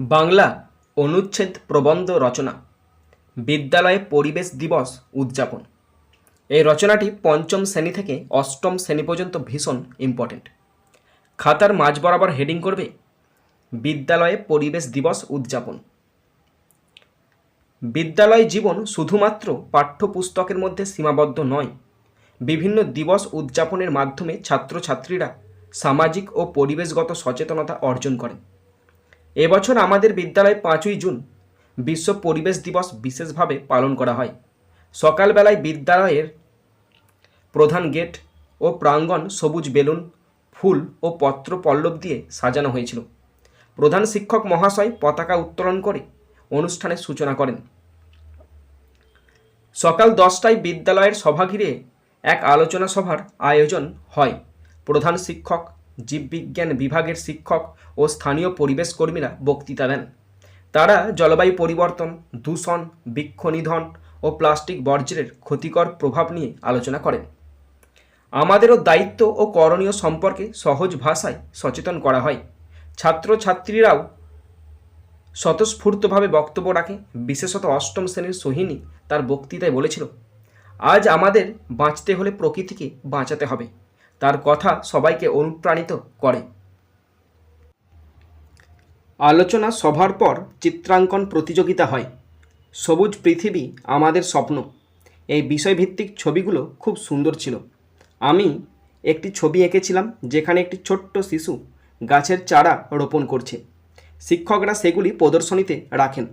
বাংলা অনুচ্ছেদ প্রবন্ধ রচনা, বিদ্যালয়ে পরিবেশ দিবস উদযাপন। এই রচনাটি পঞ্চম শ্রেণি থেকে অষ্টম শ্রেণি পর্যন্ত ভীষণ ইম্পর্টেন্ট খাতার মাঝ বরাবর হেডিং করবে, বিদ্যালয়ে পরিবেশ দিবস উদযাপন। বিদ্যালয় জীবন শুধুমাত্র পাঠ্যপুস্তকের মধ্যে সীমাবদ্ধ নয়, বিভিন্ন দিবস উদযাপনের মাধ্যমে ছাত্রছাত্রীরা সামাজিক ও পরিবেশগত সচেতনতা অর্জন করেন। এবছর আমাদের বিদ্যালয়ে পাঁচই জুন বিশ্ব পরিবেশ দিবস বিশেষভাবে পালন করা হয়। সকালবেলায় বিদ্যালয়ের প্রধান গেট ও প্রাঙ্গণ সবুজ বেলুন, ফুল ও পত্র পল্লব দিয়ে সাজানো হয়েছিল। প্রধান শিক্ষক মহাশয় পতাকা উত্তোলন করে অনুষ্ঠানের সূচনা করেন। সকাল দশটায় বিদ্যালয়ের সভাগৃহে এক আলোচনা সভার আয়োজন হয়। প্রধান শিক্ষক জীববিজ্ঞান বিভাগের শিক্ষক ও স্থানীয় পরিবেশ কর্মীরা বক্তৃতা দেন। তারা জলবায়ু পরিবর্তন, দূষণ, বৃক্ষ নিধন ও প্লাস্টিক বর্জ্যের ক্ষতিকর প্রভাব নিয়ে আলোচনা করেন। আমাদেরও দায়িত্ব ও করণীয় সম্পর্কে সহজ ভাষায় সচেতন করা হয়। ছাত্রছাত্রীরাও স্বতঃস্ফূর্তভাবে বক্তব্য রাখে। বিশেষত অষ্টম শ্রেণির সোহিনী তার বক্তৃতায় বলেছিল, আজ আমাদের বাঁচতে হলে প্রকৃতিকে বাঁচাতে হবে। তার কথা সবাইকে অনুপ্রাণিত করে। আলোচনা সভার পর চিত্রাঙ্কন প্রতিযোগিতা হয়। সবুজ পৃথিবী আমাদের স্বপ্ন। এই বিষয়ভিত্তিক ছবিগুলো খুব সুন্দর ছিল। আমি একটি ছবি এঁকেছিলাম যেখানে একটি ছোট্ট শিশু গাছের চারা রোপণ করছে। শিক্ষকরা সেগুলি প্রদর্শনীতে রাখেন।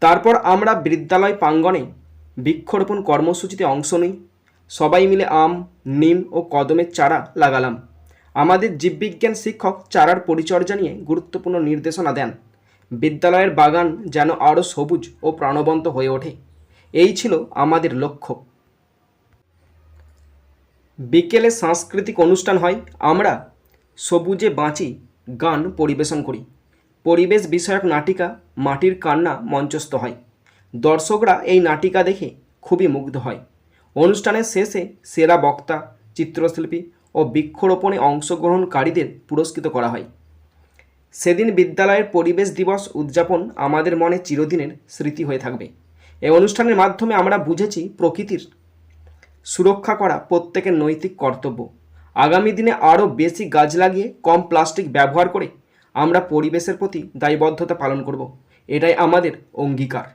তারপর আমরা বিদ্যালয় প্রাঙ্গণে বৃক্ষরোপণ কর্মসূচিতে অংশ নিই। সবাই মিলে আম, নিম ও কদমের চারা লাগালাম। আমাদের জীববিজ্ঞান শিক্ষক চারার পরিচর্যা নিয়ে গুরুত্বপূর্ণ নির্দেশনা দেন। বিদ্যালয়ের বাগান যেন আরও সবুজ ও প্রাণবন্ত হয়ে ওঠে। এই ছিল আমাদের লক্ষ্য। বিকেলে সাংস্কৃতিক অনুষ্ঠান হয়। আমরা সবুজে বাঁচি, গান পরিবেশন করি। পরিবেশ বিষয়ক নাটিকা, মাটির কান্না মঞ্চস্থ হয়। দর্শকরা এই নাটিকা দেখে খুবই মুগ্ধ হয়। অনুষ্ঠানের শেষে সেরা বক্তা, চিত্রশিল্পী ও বৃক্ষরোপণে অংশগ্রহণকারীদের পুরস্কৃত করা হয়। সেদিন বিদ্যালয়ের পরিবেশ দিবস উদযাপন আমাদের মনে চিরদিনের স্মৃতি হয়ে থাকবে। এই অনুষ্ঠানের মাধ্যমে আমরা বুঝেছি প্রকৃতির সুরক্ষা করা প্রত্যেকের নৈতিক কর্তব্য। আগামী দিনে আরও বেশি গাছ লাগিয়ে কম প্লাস্টিক ব্যবহার করে আমরা পরিবেশের প্রতি দায়বদ্ধতা পালন করব। এটাই আমাদের অঙ্গীকার।